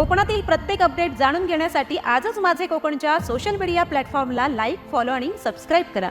कोकणातील प्रत्येक अपडेट जाणून घेण्यासाठी आजच माझे कोकणच्या सोशल मीडिया प्लॅटफॉर्मला लाईक फॉलो आणि सबस्क्राईब करा.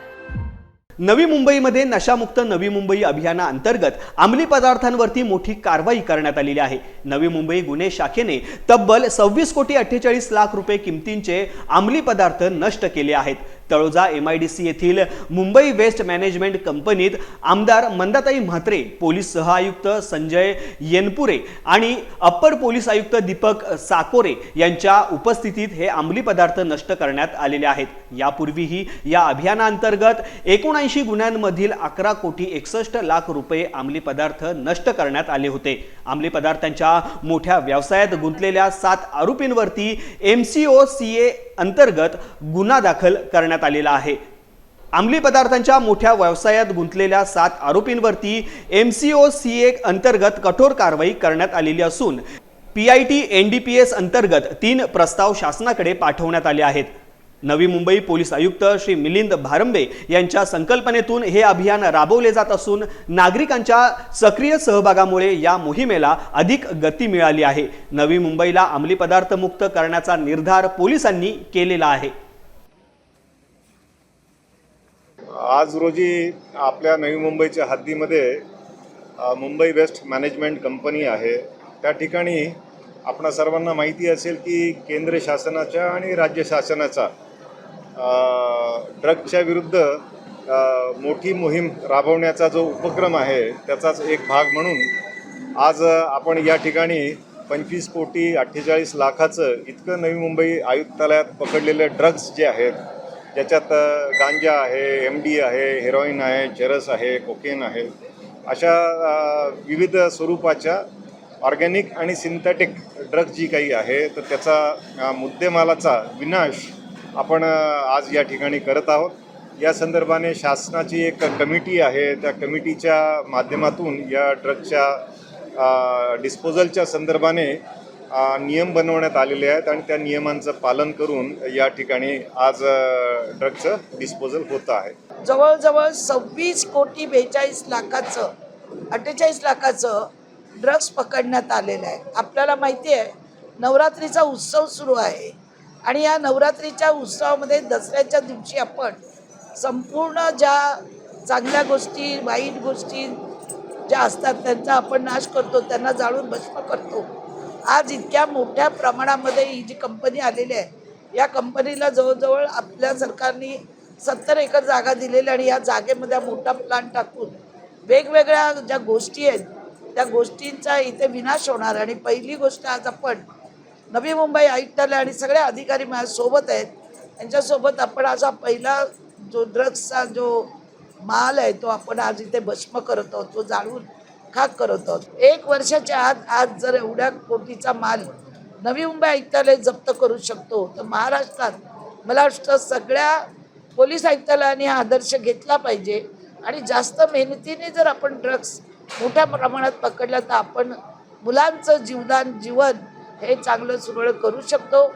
नवी मुंबईमध्ये नशामुक्त नवी मुंबई अभियानाअंतर्गत अंमली पदार्थांवरती मोठी कारवाई करण्यात आलेली आहे. नवी मुंबई गुन्हे शाखेने तब्बल सव्वीस कोटी अठ्ठेचाळीस लाख रुपये किमतींचे अंमली पदार्थ नष्ट केले आहेत. Taloja M I D C येथील मुंबई वेस्ट मॅनेजमेंट कंपनीत आमदार मंदाताई म्हात्रे पोलीस सहआयुक्त संजय येनपुरे आणि अप्पर पोलीस आयुक्त दीपक साकोरे यांच्या उपस्थितीत हे अंमली पदार्थ नष्ट करण्यात आलेले आहेत. यापूर्वीही या अभियानाअंतर्गत एकोणऐंशी गुन्ह्यांमधील अकरा कोटी एकसष्ट लाख रुपये अंमली पदार्थ नष्ट करण्यात आले होते. अंमली पदार्थांच्या मोठ्या व्यवसायात गुंतलेल्या सात आरोपींवरती M C O C A अंतर्गत गुन्हा दाखल करण्यात आलेला आहे. अंमली पदार्थांच्या मोठ्या व्यवसायात गुंतलेल्या सात आरोपींवरती M C O C A अंतर्गत कठोर कारवाई करण्यात आलेली असून P I T N D P S अंतर्गत तीन प्रस्ताव शासनाकडे पाठवण्यात आले आहेत. नवी मुंबई पोलीस आयुक्त श्री मिलिंद भारंबे यांच्या संकल्पनेतून हे अभियान राबवले जात असून नागरिकांच्या सक्रिय सहभागामुळे या मोहिमेला अधिक गती मिळाली आहे. नवी मुंबईला अंमली पदार्थ मुक्त करण्याचा निर्धार पोलिसांनी केलेला आहे. आज रोजी आपल्या नवी मुंबईच्या हद्दीमध्ये मुंबई वेस्ट मॅनेजमेंट कंपनी आहे. त्या ठिकाणी आपणा सर्वांना माहिती असेल की केंद्र शासनाच्या आणि राज्य शासनाचा ड्रगच्या विरुद्ध मोठी मोहीम राबवण्याचा जो उपक्रम आहे त्याचाच एक भाग म्हणून आज आपण या ठिकाणी पंचवीस कोटी अठ्ठेचाळीस लाखाचं इतकं नवी मुंबई आयुक्तालयात पकडलेले ड्रग्ज जे आहेत ज्याच्यात गांजा आहे एम डी आहे हेरोईन आहे चरस आहे कोकेन आहे अशा विविध स्वरूपाच्या ऑर्गॅनिक आणि सिंथेटिक ड्रग्ज जी काही आहे तर त्याचा मुद्देमालाचा विनाश आपण आज या ठिकाणी करत आहोत. या संदर्भाने शासनाची एक कमिटी आहे. त्या कमिटीच्या माध्यमातून या ड्रगच्या डिस्पोजलच्या संदर्भाने नियम बनवण्यात आलेले आहेत आणि त्या नियमांचं पालन करून या ठिकाणी आज ड्रगचं डिस्पोजल होत आहे. जवळजवळ सव्वीस कोटी बेचाळीस लाखाचं अठ्ठेचाळीस लाखाचं ड्रग्स पकडण्यात आलेलं आहे. आपल्याला माहिती आहे नवरात्रीचा उत्सव सुरू आहे. आणि या नवरात्रीच्या उत्सवामध्ये दसऱ्याच्या दिवशी आपण संपूर्ण ज्या चांगल्या गोष्टी वाईट गोष्टी ज्या असतात त्यांचा आपण नाश करतो त्यांना जाळून भस्म करतो. आज इतक्या मोठ्या प्रमाणामध्ये ही जी कंपनी आलेली आहे या कंपनीला जवळजवळ आपल्या सरकारने सत्तर एकर जागा दिलेली आणि या जागेमध्ये मोठा प्लांट टाकून वेगवेगळ्या ज्या गोष्टी आहेत त्या गोष्टींचा इथे विनाश होणार. आणि पहिली गोष्ट आज आपण नवी मुंबई आयुक्तालय आणि सगळे अधिकारी माझ्यासोबत आहेत. यांच्यासोबत आपण आज हा पहिला जो ड्रग्सचा जो माल आहे तो आपण आज इथे भस्म करत आहोत तो जाळून खाक करत आहोत. एक वर्षाच्या आत आज जर एवढ्या कोटीचा माल नवी मुंबई आयुक्तालय जप्त करू शकतो तर महाराष्ट्रात मला वाटतं सगळ्या पोलीस आयुक्तालयाने हा आदर्श घेतला पाहिजे. आणि जास्त मेहनतीने जर आपण ड्रग्स मोठ्या प्रमाणात पकडला तर आपण मुलांचं जीवदान जीवन हे चांगलं सुरळ करू शकतो.